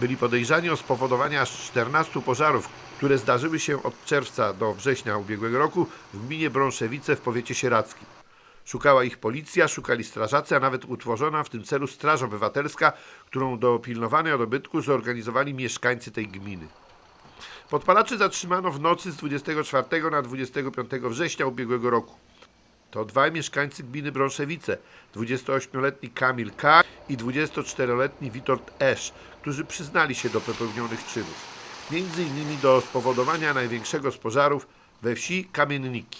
byli podejrzani o spowodowanie aż 14 pożarów, które zdarzyły się od czerwca do września ubiegłego roku w gminie Brąszewice w powiecie sieradzkim. Szukała ich policja, szukali strażacy, a nawet utworzona w tym celu Straż Obywatelska, którą do pilnowania dobytku zorganizowali mieszkańcy tej gminy. Podpalaczy zatrzymano w nocy z 24 na 25 września ubiegłego roku. To dwaj mieszkańcy gminy Brąszewice, 28-letni Kamil K. i 24-letni Witold Esz, którzy przyznali się do popełnionych czynów. Między innymi do spowodowania największego z pożarów we wsi Kamienniki.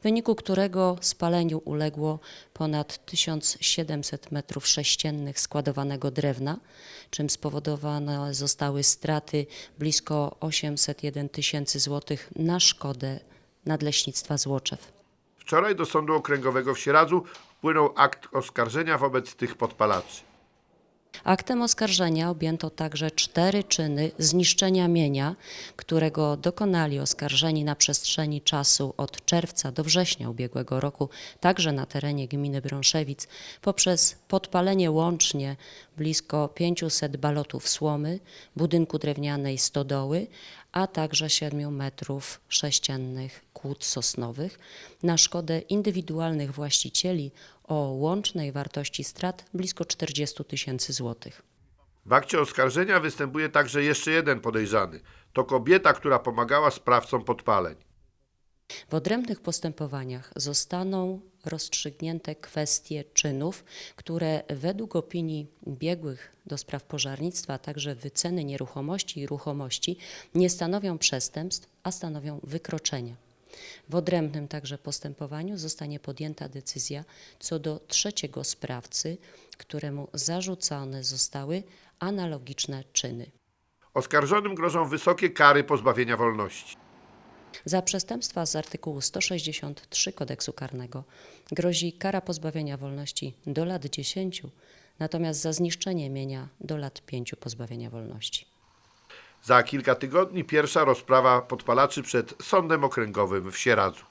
w wyniku którego spaleniu uległo ponad 1700 metrów sześciennych składowanego drewna, czym spowodowane zostały straty blisko 801 tysięcy złotych na szkodę Nadleśnictwa Złoczew. Wczoraj do Sądu Okręgowego w Sieradzu wpłynął akt oskarżenia wobec tych podpalaczy. Aktem oskarżenia objęto także cztery czyny zniszczenia mienia, którego dokonali oskarżeni na przestrzeni czasu od czerwca do września ubiegłego roku, także na terenie gminy Brąszewic, poprzez podpalenie łącznie blisko 500 balotów słomy, budynku drewnianej stodoły, a także 7 metrów sześciennych kłód sosnowych na szkodę indywidualnych właścicieli o łącznej wartości strat blisko 40 tysięcy złotych. W akcie oskarżenia występuje także jeszcze jeden podejrzany. To kobieta, która pomagała sprawcom podpaleń. W odrębnych postępowaniach zostaną rozstrzygnięte kwestie czynów, które według opinii biegłych do spraw pożarnictwa, a także wyceny nieruchomości i ruchomości nie stanowią przestępstw, a stanowią wykroczenia. W odrębnym także postępowaniu zostanie podjęta decyzja co do trzeciego sprawcy, któremu zarzucone zostały analogiczne czyny. Oskarżonym grożą wysokie kary pozbawienia wolności. Za przestępstwa z artykułu 163 kodeksu karnego grozi kara pozbawienia wolności do lat 10, natomiast za zniszczenie mienia do lat 5 pozbawienia wolności. Za kilka tygodni pierwsza rozprawa podpalaczy przed Sądem Okręgowym w Sieradzu.